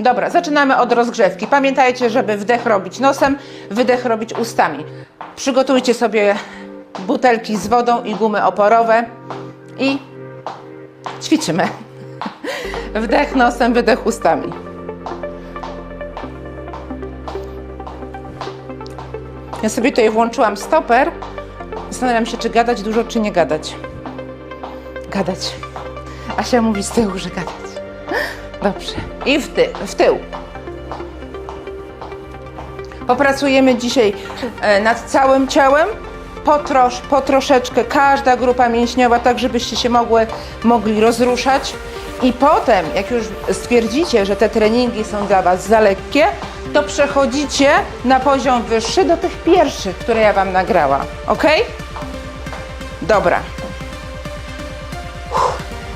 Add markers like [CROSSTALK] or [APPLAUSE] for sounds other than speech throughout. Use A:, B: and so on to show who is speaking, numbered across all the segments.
A: Dobra, zaczynamy od rozgrzewki. Pamiętajcie, żeby wdech robić nosem, wydech robić ustami. Przygotujcie sobie butelki z wodą i gumy oporowe i ćwiczymy. [LAUGHS] Wdech nosem, wydech ustami. Ja sobie tutaj włączyłam stoper. Zastanawiam się, czy gadać dużo, czy nie gadać. Gadać. Asia mówi z tyłu, że gadać. Dobrze. I w, ty, w tył. Popracujemy dzisiaj e, nad całym ciałem. Po, trosz, po troszeczkę każda grupa mięśniowa, tak żebyście się mogły, mogli rozruszać. I potem, jak już stwierdzicie, że te treningi są dla Was za lekkie, to przechodzicie na poziom wyższy do tych pierwszych, które ja Wam nagrała. Ok? Dobra.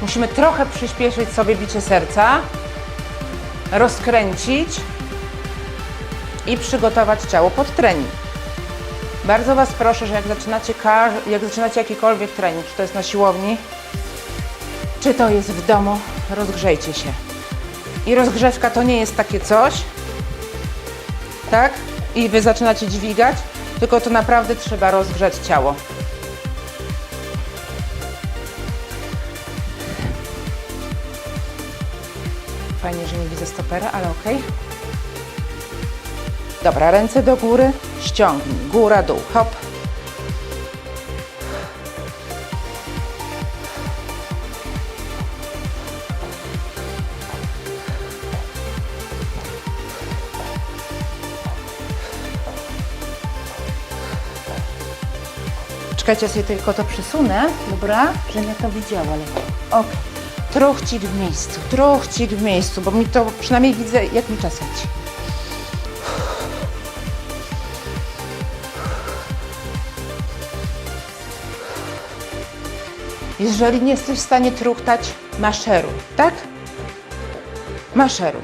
A: Musimy trochę przyspieszyć sobie bicie serca, rozkręcić i przygotować ciało pod trening. Bardzo Was proszę, że jak zaczynacie, jak zaczynacie jakikolwiek trening, czy to jest na siłowni, czy to jest w domu, rozgrzejcie się. I rozgrzewka to nie jest takie coś, tak? I Wy zaczynacie dźwigać, tylko to naprawdę trzeba rozgrzać ciało. Fajnie, że nie widzę stopera, ale okej. Dobra, ręce do góry, ściągnij, góra, dół, hop. Czekajcie, ja sobie tylko to przesunę, dobra? Żebym ja to widziała lepiej. Okej. Truchcik w miejscu, truchcik w miejscu, bo mi to przynajmniej widzę, jak mi czas leci. Jeżeli nie jesteś w stanie truchtać, maszeruj, tak? Maszeruj.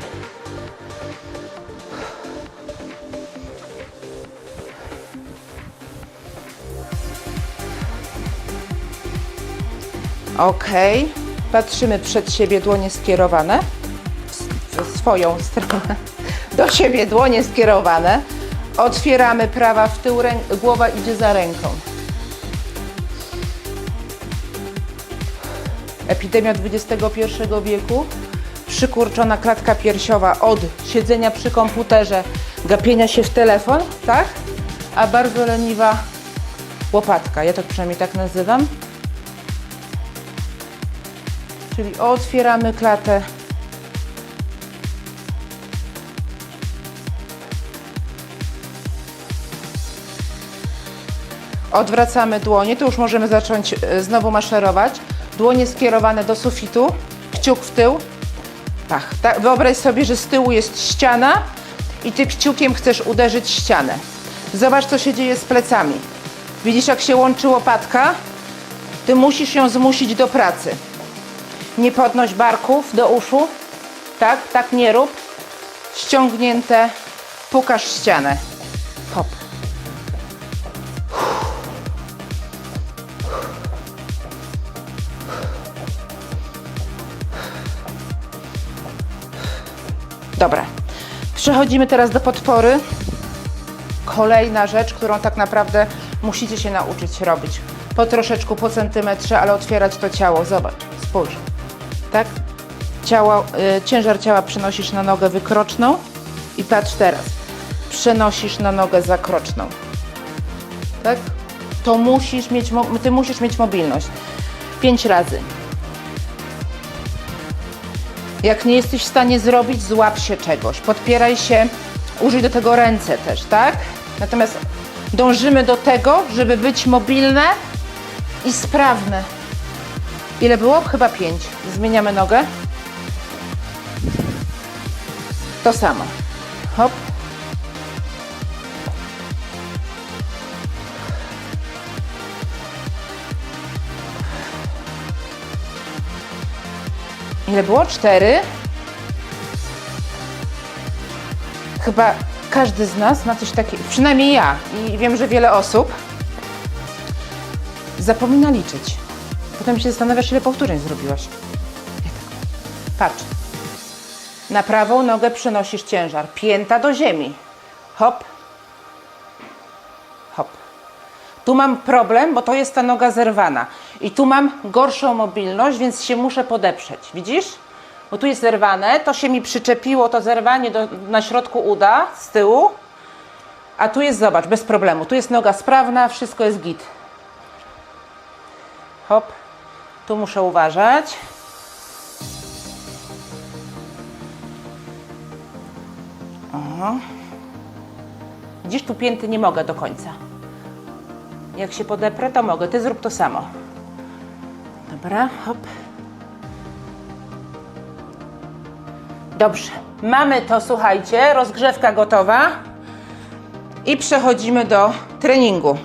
A: Ok. Patrzymy przed siebie, dłonie skierowane. W swoją stronę. [LAUGHS] Do siebie dłonie skierowane. Otwieramy prawa w tył, głowa idzie za ręką. Epidemia XXI wieku. Przykurczona klatka piersiowa od siedzenia przy komputerze, gapienia się w telefon, tak? A bardzo leniwa łopatka. Ja to przynajmniej tak nazywam. Czyli otwieramy klatę. Odwracamy dłonie, tu już możemy zacząć e, znowu maszerować. Dłonie skierowane do sufitu, kciuk w tył. Pach. Tak, wyobraź sobie, że z tyłu jest ściana i ty kciukiem chcesz uderzyć ścianę. Zobacz, co się dzieje z plecami. Widzisz, jak się łączy łopatka? Ty musisz ją zmusić do pracy. Nie podnoś barków do uszu. Tak, tak nie rób. Ściągnięte, pukasz ścianę. Hop. Dobra. Przechodzimy teraz do podpory. Kolejna rzecz, którą tak naprawdę musicie się nauczyć robić. Po troszeczku, po centymetrze, ale otwierać to ciało. Zobacz, spójrz. Tak? Ciało, y, ciężar ciała przenosisz na nogę wykroczną i patrz teraz. Przenosisz na nogę zakroczną. Tak? To musisz mieć, ty musisz mieć mobilność. Pięć razy. Jak nie jesteś w stanie zrobić, złap się czegoś, podpieraj się, użyj do tego ręce też, tak? Natomiast dążymy do tego, żeby być mobilne i sprawne. Ile było? Chyba pięć. Zmieniamy nogę. To samo. Hop. Ile było? Cztery. Chyba każdy z nas ma coś takiego, przynajmniej ja i wiem, że wiele osób zapomina liczyć. Potem się zastanawiasz, ile powtórzeń zrobiłaś. Ja tak. Patrz. Na prawą nogę przenosisz ciężar. Pięta do ziemi. Hop. Hop. Tu mam problem, bo to jest ta noga zerwana. I tu mam gorszą mobilność, więc się muszę podeprzeć. Widzisz? Bo tu jest zerwane, to się mi przyczepiło, to zerwanie do, na środku uda z tyłu. A tu jest, zobacz, bez problemu. Tu jest noga sprawna, wszystko jest git. Hop. Tu muszę uważać. O. Widzisz, tu pięty nie mogę do końca. Jak się podeprę, to mogę. Ty zrób to samo. Dobra, hop. Dobrze. Mamy to, słuchajcie, rozgrzewka gotowa. I przechodzimy do treningu.